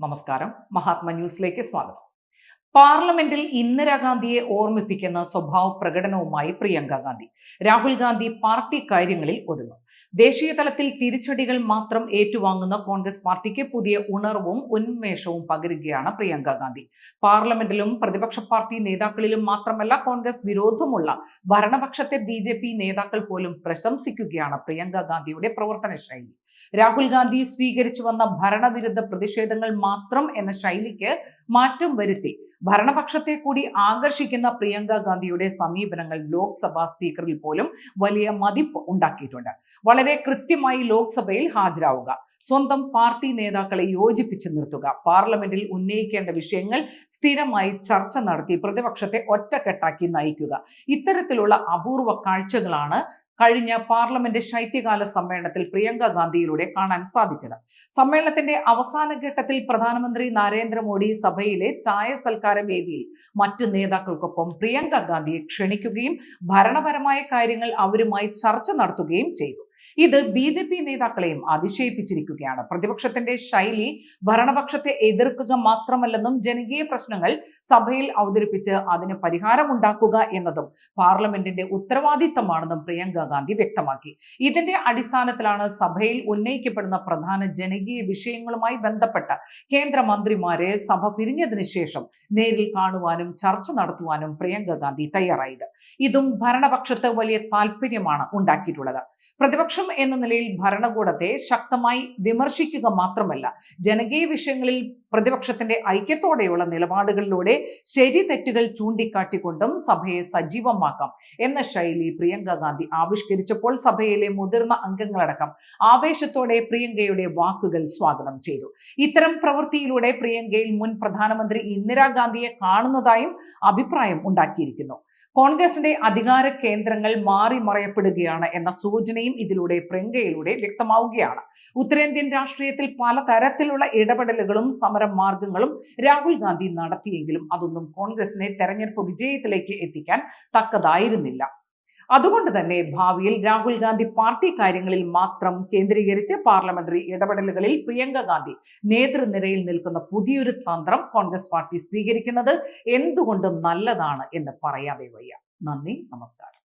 നമസ്കാരം. മഹാത്മ ന്യൂസിലേക്ക് സ്വാഗതം. പാർലമെന്റിൽ ഇന്ദിരാഗാന്ധിയെ ഓർമ്മിപ്പിക്കുന്ന സ്വഭാവ പ്രകടനവുമായി പ്രിയങ്ക ഗാന്ധി. രാഹുൽ ഗാന്ധി പാർട്ടി കാര്യങ്ങളിൽ ഒതുങ്ങും. ദേശീയ തലത്തിൽ തിരിച്ചടികൾ മാത്രം ഏറ്റുവാങ്ങുന്ന കോൺഗ്രസ് പാർട്ടിക്ക് പുതിയ ഉണർവും ഉന്മേഷവും പകരുകയാണ് പ്രിയങ്ക ഗാന്ധി. പാർലമെന്റിലും പ്രതിപക്ഷ പാർട്ടി നേതാക്കളിലും മാത്രമല്ല കോൺഗ്രസ് വിരോധമുള്ള ഭരണപക്ഷത്തെ ബി നേതാക്കൾ പോലും പ്രശംസിക്കുകയാണ് പ്രിയങ്ക ഗാന്ധിയുടെ പ്രവർത്തന ശൈലി രാഹുൽ ഗാന്ധി സ്വീകരിച്ചു വന്ന ഭരണവിരുദ്ധ പ്രതിഷേധങ്ങൾ മാത്രം എന്ന ശൈലിക്ക് മാറ്റം വരുത്തി. ഭരണപക്ഷത്തെ കൂടി ആകർഷിക്കുന്ന പ്രിയങ്ക ഗാന്ധിയുടെ സമീപനങ്ങൾ ലോക്സഭാ സ്പീക്കറിൽ പോലും വലിയ മതിപ്പ് ഉണ്ടാക്കിയിട്ടുണ്ട്. വളരെ കൃത്യമായി ലോക്സഭയിൽ ഹാജരാവുക. സ്വന്തം പാർട്ടി നേതാക്കളെ യോജിപ്പിച്ച് നിർത്തുക. പാർലമെന്റിൽ ഉന്നയിക്കേണ്ട വിഷയങ്ങൾ സ്ഥിരമായി ചർച്ച നടത്തി പ്രതിപക്ഷത്തെ ഒറ്റക്കെട്ടാക്കി നയിക്കുക. ഇത്തരത്തിലുള്ള അപൂർവ കാഴ്ചകളാണ് കഴിഞ്ഞ പാർലമെന്റ് ശൈത്യകാല സമ്മേളനത്തിൽ പ്രിയങ്ക ഗാന്ധിയിലൂടെ കാണാൻ സാധിച്ചത്. സമ്മേളനത്തിന്റെ അവസാന ഘട്ടത്തിൽ പ്രധാനമന്ത്രി നരേന്ദ്രമോദി സഭയിലെ ചായ സൽക്കാര വേദിയിൽ മറ്റു നേതാക്കൾക്കൊപ്പം പ്രിയങ്ക ഗാന്ധിയെ ക്ഷണിക്കുകയും ഭരണപരമായ കാര്യങ്ങൾ അവരുമായി ചർച്ച നടത്തുകയും ചെയ്തു. ഇത് ബി ജെ പി നേതാക്കളെയും അതിശയിപ്പിച്ചിരിക്കുകയാണ്. പ്രതിപക്ഷത്തിന്റെ ശൈലി ഭരണപക്ഷത്തെ എതിർക്കുക മാത്രമല്ലെന്നും ജനകീയ പ്രശ്നങ്ങൾ സഭയിൽ അവതരിപ്പിച്ച് അതിന് പരിഹാരമുണ്ടാക്കുക എന്നതും പാർലമെന്റിന്റെ ഉത്തരവാദിത്തമാണെന്നും പ്രിയങ്ക ഗാന്ധി വ്യക്തമാക്കി. ഇതിന്റെ അടിസ്ഥാനത്തിലാണ് സഭയിൽ ഉന്നയിക്കപ്പെടുന്ന പ്രധാന ജനകീയ വിഷയങ്ങളുമായി ബന്ധപ്പെട്ട കേന്ദ്രമന്ത്രിമാരെ സഭ പിരിഞ്ഞതിന് ശേഷം നേരിൽ കാണുവാനും ചർച്ച നടത്തുവാനും പ്രിയങ്ക ഗാന്ധി തയ്യാറായത്. ഇതും ഭരണപക്ഷത്ത് വലിയ താല്പര്യമാണ് ഉണ്ടാക്കിയിട്ടുള്ളത്. പ്രതിപക്ഷം എന്ന നിലയിൽ ഭരണകൂടത്തെ ശക്തമായി വിമർശിക്കുക മാത്രമല്ല ജനകീയ വിഷയങ്ങളിൽ പ്രതിപക്ഷത്തിന്റെ ഐക്യത്തോടെയുള്ള നിലപാടുകളിലൂടെ ശരി തെറ്റുകൾ ചൂണ്ടിക്കാട്ടിക്കൊണ്ടും സഭയെ സജീവമാക്കാം എന്ന ശൈലി പ്രിയങ്ക ഗാന്ധി ആവിഷ്കരിച്ചപ്പോൾ സഭയിലെ മുതിർന്ന അംഗങ്ങളടക്കം ആവേശത്തോടെ പ്രിയങ്കയുടെ വാക്കുകൾ സ്വാഗതം ചെയ്തു. ഇത്തരം പ്രവൃത്തിയിലൂടെ പ്രിയങ്കയിൽ മുൻ പ്രധാനമന്ത്രി ഇന്ദിരാഗാന്ധിയെ കാണുന്നതായും അഭിപ്രായം ഉണ്ടാക്കിയിരിക്കുന്നു. കോൺഗ്രസിന്റെ അധികാര കേന്ദ്രങ്ങൾ മാറി മറയപ്പെടുകയാണ് എന്ന സൂചനയും ഇതിലൂടെ പ്രിയങ്കയിലൂടെ വ്യക്തമാവുകയാണ്. ഉത്തരേന്ത്യൻ രാഷ്ട്രീയത്തിൽ പലതരത്തിലുള്ള ഇടപെടലുകളും സമരം മാർഗങ്ങളും രാഹുൽ ഗാന്ധി നടത്തിയെങ്കിലും അതൊന്നും കോൺഗ്രസിനെ തെരഞ്ഞെടുപ്പ് വിജയത്തിലേക്ക് എത്തിക്കാൻ തക്കതായിരുന്നില്ല. അതുകൊണ്ട് തന്നെ ഭാവിയിൽ രാഹുൽ ഗാന്ധി പാർട്ടി കാര്യങ്ങളിൽ മാത്രം കേന്ദ്രീകരിച്ച് പാർലമെന്ററി ഇടപെടലുകളിൽ പ്രിയങ്ക ഗാന്ധി നേതൃനിരയിൽ നിൽക്കുന്ന പുതിയൊരു തന്ത്രം കോൺഗ്രസ് പാർട്ടി സ്വീകരിക്കുന്നത് എന്തുകൊണ്ടും നല്ലതാണ് എന്ന് പറയാതെ വയ്യ നന്ദി നമസ്കാരം.